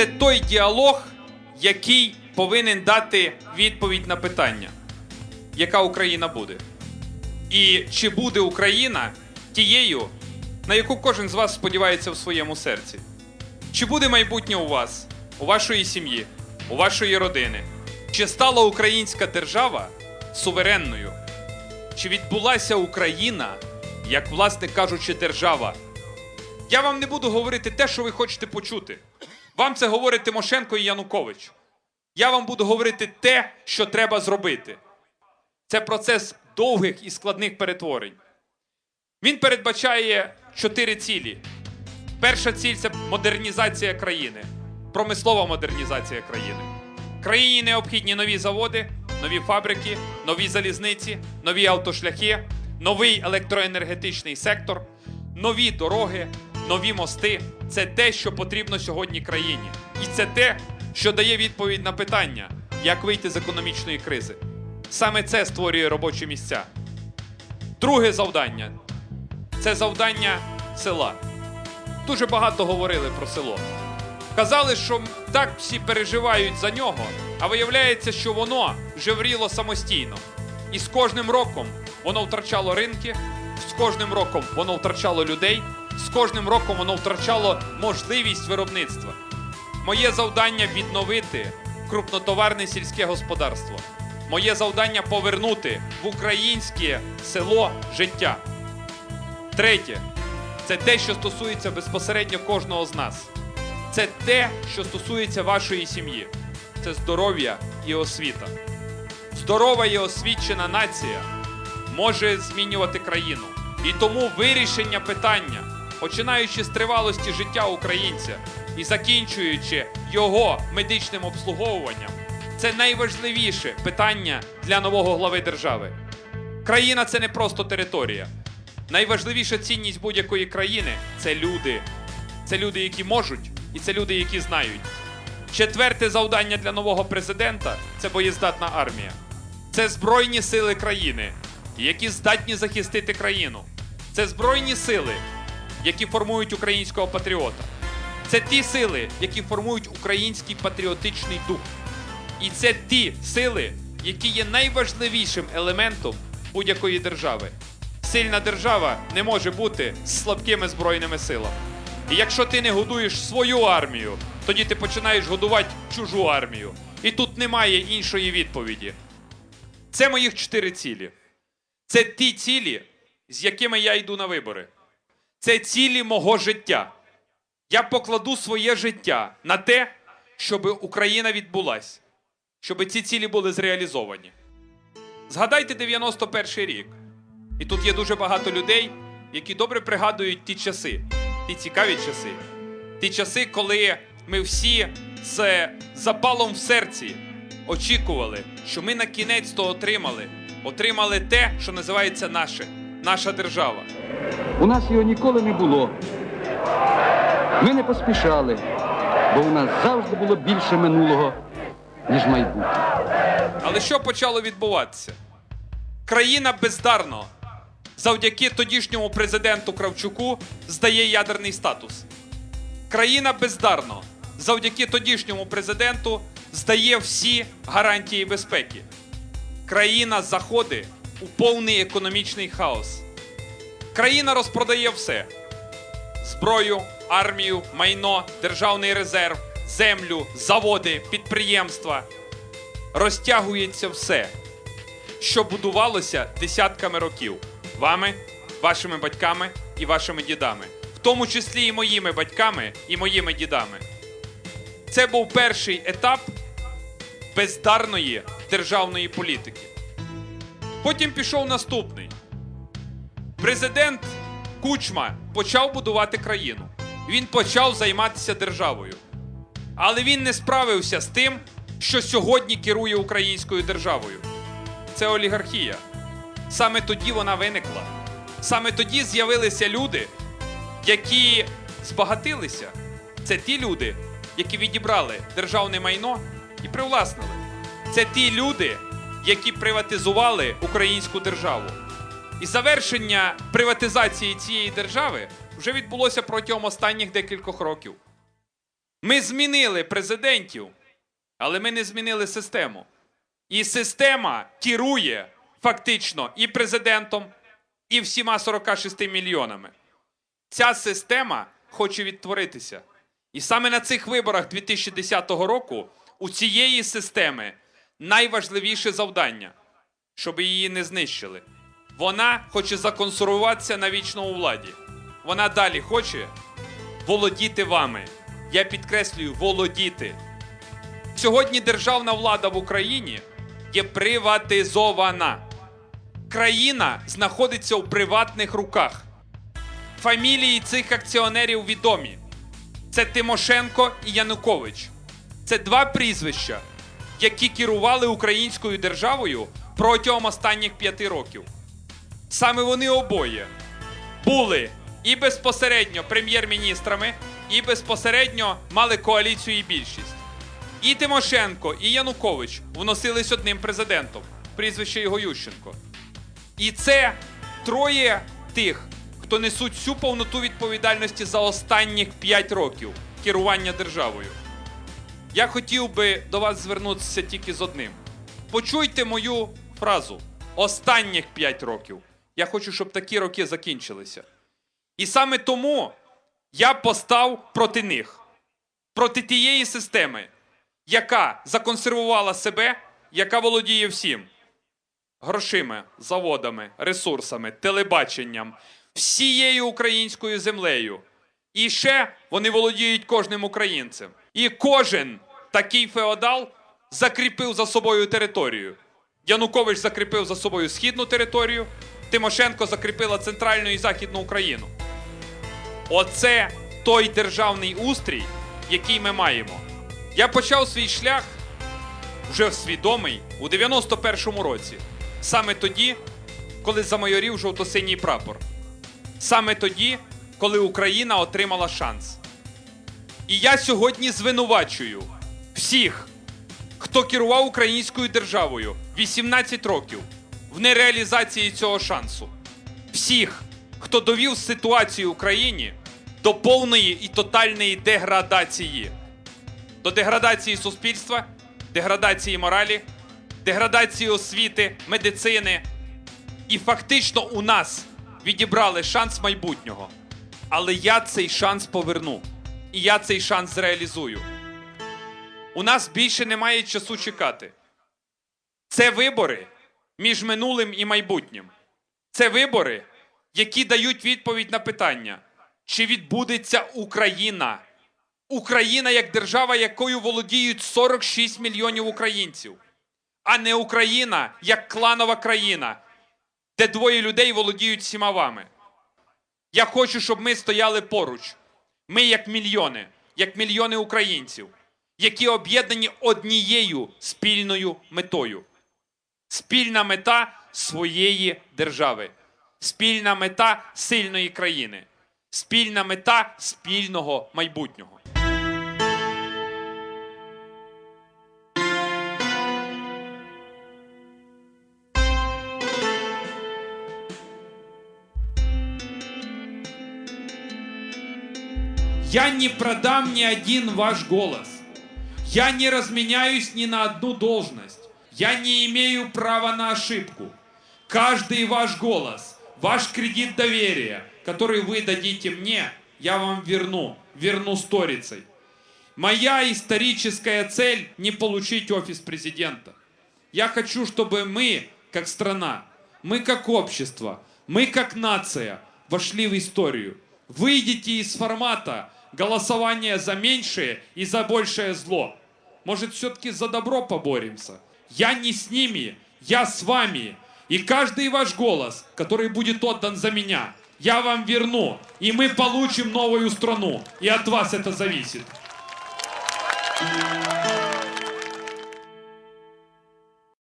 це той діалог, який повинен дати відповідь на питання, яка Україна буде. І чи буде Україна тією, на яку кожен з вас сподівається в своєму серці? Чи буде майбутнє у вас, у вашої сім'ї, у вашої родини? Чи стала українська держава суверенною? Чи відбулася Україна, як, власне кажучи, держава? Я вам не буду говорити те, що ви хочете почути. Вам це говорить Тимошенко і Янукович. Я вам буду говорити те, що треба зробити. Це процес довгих і складних перетворень. Він передбачає чотири цілі. Перша ціль це модернізація країни, промислова модернізація країни. Країні необхідні нові заводи, нові фабрики, нові залізниці, нові автошляхи, новий електроенергетичний сектор, нові дороги, нові мости. Це те, що потрібно сьогодні країні. І це те, що дає відповідь на питання, як вийти з економічної кризи. Саме це створює робочі місця. Друге завдання це завдання села. Дуже багато говорили про село. Казали, що так всі переживають за нього, а виявляється, що воно жевріло самостійно. І з кожним роком воно втрачало ринки, з кожним роком воно втрачало людей, з кожним роком воно втрачало можливість виробництва. Моє завдання відновити крупнотоварне сільське господарство. Моє завдання повернути в українське село життя. Третє це те, що стосується безпосередньо кожного з нас. Це те, що стосується вашої сім'ї. Це здоров'я і освіта. Здорова і освічена нація може змінювати країну. І тому вирішення питання, починаючи з тривалості життя українця і закінчуючи його медичним обслуговуванням, це найважливіше питання для нового глави держави. Країна це не просто територія. Найважливіша цінність будь-якої країни це люди. Це люди, які можуть, і це люди, які знають. Четверте завдання для нового президента це боєздатна армія. Це збройні сили країни, які здатні захистити країну. Це збройні сили, які формують українського патріота. Це ті сили, які формують український патріотичний дух. І це ті сили, які є найважливішим елементом будь-якої держави. Сильна держава не може бути з слабкими збройними силами. І якщо ти не годуєш свою армію, тоді ти починаєш годувати чужу армію. І тут немає іншої відповіді. Це моїх чотири цілі. Це ті цілі, з якими я йду на вибори. Це цілі мого життя. Я покладу своє життя на те, щоб Україна відбулась, щоб ці цілі були зреалізовані. Згадайте 91 рік. І тут є дуже багато людей, які добре пригадують ті часи, ті цікаві часи, ті часи, коли ми всі з запалом в серці очікували, що ми на кінець то отримали. Отримали те, що називається наше, наша держава. У нас його ніколи не було. Ми не поспішали, бо у нас завжди було більше минулого, ніж майбутнє. Але що почало відбуватися? Країна бездарно завдяки тодішньому президенту Кравчуку здає ядерний статус. Країна бездарно завдяки тодішньому президенту здає всі гарантії безпеки. Країна заходить у повний економічний хаос. Країна розпродає все: зброю, армію, майно, державний резерв, землю, заводи, підприємства. Розтягується все, що будувалося десятками років вами, вашими батьками і вашими дідами, в тому числі і моїми батьками і моїми дідами. Це був перший етап бездарної державної політики. Потім пішов наступний. Президент Кучма почав будувати країну. Він почав займатися державою. Але він не справився з тим, що сьогодні керує українською державою. Це олігархія. Саме тоді вона виникла. Саме тоді з'явилися люди, які збагатилися. Це ті люди, які відібрали державне майно і привласнили. Це ті люди, які приватизували українську державу. І завершення приватизації цієї держави вже відбулося протягом останніх декількох років. Ми змінили президентів, але ми не змінили систему. І система керує фактично і президентом, і всіма 46 мільйонами. Ця система хоче відтворитися. І саме на цих виборах 2010 року у цієї системи найважливіше завдання, щоб її не знищили. Вона хоче законсервуватися навічно у владі. Вона далі хоче володіти вами. Я підкреслюю, володіти. Сьогодні державна влада в Україні є приватизована. Країна знаходиться у приватних руках. Фамілії цих акціонерів відомі. Це Тимошенко і Янукович. Це два прізвища, які керували українською державою протягом останніх п'яти років. Саме вони обоє були і безпосередньо прем'єр-міністрами, і безпосередньо мали коаліцію і більшість. І Тимошенко, і Янукович вносились одним президентом, прізвище його Ющенко. І це троє тих, хто несуть всю повноту відповідальності за останніх 5 років керування державою. Я хотів би до вас звернутися тільки з одним. Почуйте мою фразу: останніх 5 років. Я хочу, щоб такі роки закінчилися. І саме тому я постав проти них, проти тієї системи, яка законсервувала себе, яка володіє всім грошима, заводами, ресурсами, телебаченням, всією українською землею. І ще вони володіють кожним українцем. І кожен такий феодал закріпив за собою територію. Янукович закріпив за собою східну територію, Тимошенко закріпила центральну і західну Україну. Оце той державний устрій, який ми маємо. Я почав свій шлях вже свідомий у 91-му році. Саме тоді, коли замайорів жовто-синій прапор. Саме тоді, коли Україна отримала шанс. І я сьогодні звинувачую всіх, хто керував українською державою 18 років в нереалізації цього шансу. Всіх, хто довів ситуацію в Україні до повної і тотальної деградації до деградації суспільства, деградації моралі, деградації освіти, медицини. І фактично у нас відібрали шанс майбутнього. Але я цей шанс поверну. І я цей шанс зреалізую. У нас більше немає часу чекати. Це вибори між минулим і майбутнім. Це вибори, які дають відповідь на питання, чи відбудеться Україна. Україна як держава, якою володіють 46 мільйонів українців, а не Україна як кланова країна, де двоє людей володіють всіма вами. Я хочу, щоб ми стояли поруч. Ми як мільйони, як мільйони українців, які об'єднані однією спільною метою. Спільна мета своєї держави, спільна мета сильної країни, спільна мета спільного майбутнього. Я не продам ни один ваш голос. Я не разменяюсь ни на одну должность. Я не имею права на ошибку. Каждый ваш голос, ваш кредит доверия, который вы дадите мне, я вам верну, верну сторицей. Моя историческая цель не получить офис президента. Я хочу, чтобы мы, как страна, мы как общество, мы как нация вошли в историю. Выйдите из формата голосования за меньшее и за большее зло. Может, все-таки за добро поборемся? Я не с ними, я с вами. И каждый ваш голос, который будет отдан за меня, я вам верну. И мы получим новую страну. И от вас это зависит.